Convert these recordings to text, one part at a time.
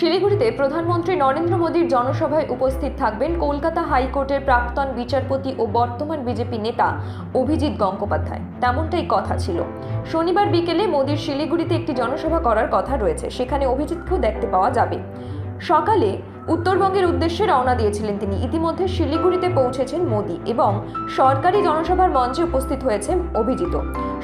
শিলিগুড়িতে প্রধানমন্ত্রী নরেন্দ্র মোদীর জনসভায় উপস্থিত থাকবেন কলকাতা হাইকোর্টের প্রাক্তন বিচারপতি ও বর্তমান বিজেপি নেতা অভিজিৎ গঙ্গোপাধ্যায়। তেমনটাই কথা ছিল। শনিবার বিকেলে মোদীর শিলিগুড়িতে একটি জনসভা করার কথা রয়েছে। সেখানে অভিজিৎকেও দেখতে পাওয়া যাবে। সকালে উত্তরবঙ্গের উদ্দেশ্যে রওনা দিয়েছিলেন তিনি। ইতিমধ্যে শিলিগুড়িতে পৌঁছেছেন মোদী এবং সরকারি জনসভার মঞ্চে উপস্থিত হয়েছে অভিজিৎ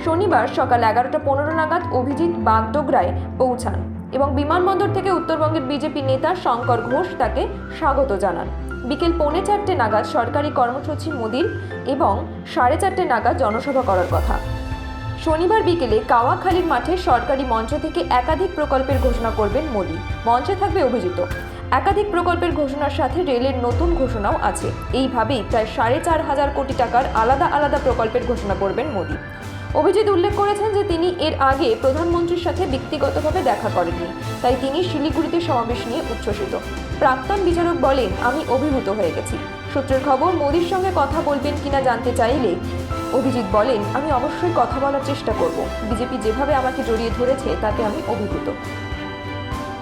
শনিবার সকাল এগারোটা পনেরো নাগাদ অভিজিৎ বাগডোগরায় পৌঁছান। এবং বিমানবন্দর থেকে উত্তরবঙ্গের বিজেপি নেতা শঙ্কর ঘোষ তাকে স্বাগত জানান। বিকেল পৌনে চারটে নাগাদ সরকারি কর্মসূচি মোদির এবং সাড়ে চারটে নাগাদ জনসভা করার কথা। শনিবার বিকেলে কাওয়াখালীর মাঠে সরকারি মঞ্চ থেকে একাধিক প্রকল্পের ঘোষণা করবেন মোদী। মঞ্চে থাকবে অভিজিত একাধিক প্রকল্পের ঘোষণার সাথে রেলের নতুন ঘোষণাও আছে। এইভাবেই প্রায় সাড়ে চার হাজার কোটি টাকার আলাদা আলাদা প্রকল্পের ঘোষণা করবেন মোদী। অভিজিৎ উল্লেখ করেছেন যে তিনি এর আগে প্রধানমন্ত্রীর সাথে ব্যক্তিগতভাবে দেখা করেননি। তাই তিনি শিলিগুড়িতে সমাবেশ নিয়ে উচ্ছ্বসিত। প্রাক্তন বিচারক বলেন, আমি অভিভূত হয়ে গেছি। সূত্রের খবর, মোদীর সঙ্গে কথা বলবেন কিনা জানতে চাইলে অভিজিৎ বলেন, আমি অবশ্যই কথা বলার চেষ্টা করব। বিজেপি যেভাবে আমাকে জড়িয়ে ধরেছে, তাতে আমি অভিভূত।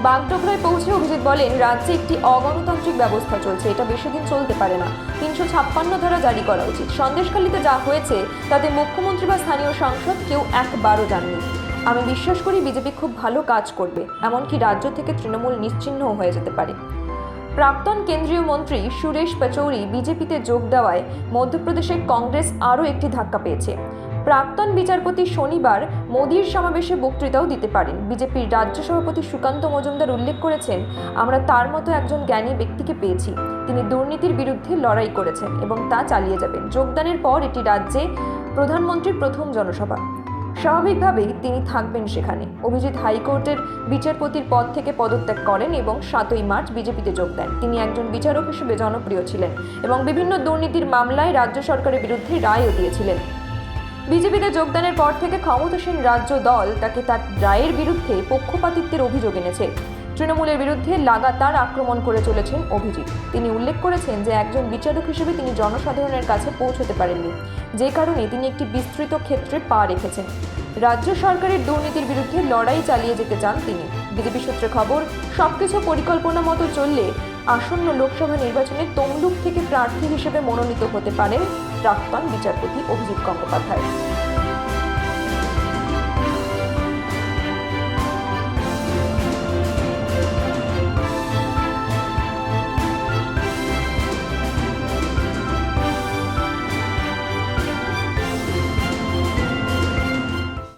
বাগডোগরায় পৌঁছে অভিজিৎ বলেন, রাজ্যে একটি অগণতান্ত্রিক ব্যবস্থা চলছে, এটা বেশি দিন চলতে পারে না। তিনশো ছাপ্পান্ন ধারা জারি করা উচিত। সন্দেশখালীতে যা হয়েছে, তাতে মুখ্যমন্ত্রী বা স্থানীয় সাংসদ কেউ একবারও যাননি। আমি বিশ্বাস করি বিজেপি খুব ভালো কাজ করবে, এমনকি রাজ্য থেকে তৃণমূল নিশ্চিহ্নও হয়ে যেতে পারে। প্রাক্তন কেন্দ্রীয় মন্ত্রী সুরেশ পাচৌরি বিজেপিতে যোগ দেওয়ায় মধ্যপ্রদেশে কংগ্রেস আরও একটি ধাক্কা পেয়েছে। প্রাক্তন বিচারপতি শনিবার মোদীর সমাবেশে বক্তৃতাও দিতে পারেন। বিজেপির রাজ্য সভাপতি সুকান্ত মজুমদার উল্লেখ করেছেন, আমরা তার মতো একজন জ্ঞানী ব্যক্তিকে পেয়েছি। তিনি দুর্নীতির বিরুদ্ধে লড়াই করেছেন এবং তা চালিয়ে যাবেন। যোগদানের পর এটি রাজ্যে প্রধানমন্ত্রীর প্রথম জনসভা। স্বাভাবিকভাবেই তিনি থাকবেন সেখানে। অভিজিৎ হাইকোর্টের বিচারপতির পদ থেকে পদত্যাগ করেন এবং সাতই মার্চ বিজেপিতে যোগ দেন। তিনি একজন বিচারক হিসেবে জনপ্রিয় ছিলেন এবং বিভিন্ন দুর্নীতির মামলায় রাজ্য সরকারের বিরুদ্ধে রায়ও দিয়েছিলেন। বিজেপিতে যোগদানের পর থেকে ক্ষমতাসীন রাজ্য দল তাকে তার রায়ের বিরুদ্ধে পক্ষপাতিত্বের অভিযোগ এনেছে। তৃণমূলের বিরুদ্ধে লাগাতার আক্রমণ করে চলেছেন অভিজিৎ। তিনি উল্লেখ করেছেন যে একজন বিচারক হিসেবে তিনি জনসাধারণের কাছে পৌঁছতে পারেননি। যে কারণে তিনি একটি বিস্তৃত ক্ষেত্রে পা রেখেছেন। রাজ্য সরকারের দুর্নীতির বিরুদ্ধে লড়াই চালিয়ে যেতে চান তিনি। বিজেপি সূত্রে খবর, সবকিছু পরিকল্পনা মতো চললে আসন্ন লোকসভা নির্বাচনে তমলুক থেকে প্রার্থী হিসেবে মনোনীত হতে পারেন প্রাক্তন বিচারপতি অভিজিৎ গঙ্গোপাধ্যায়।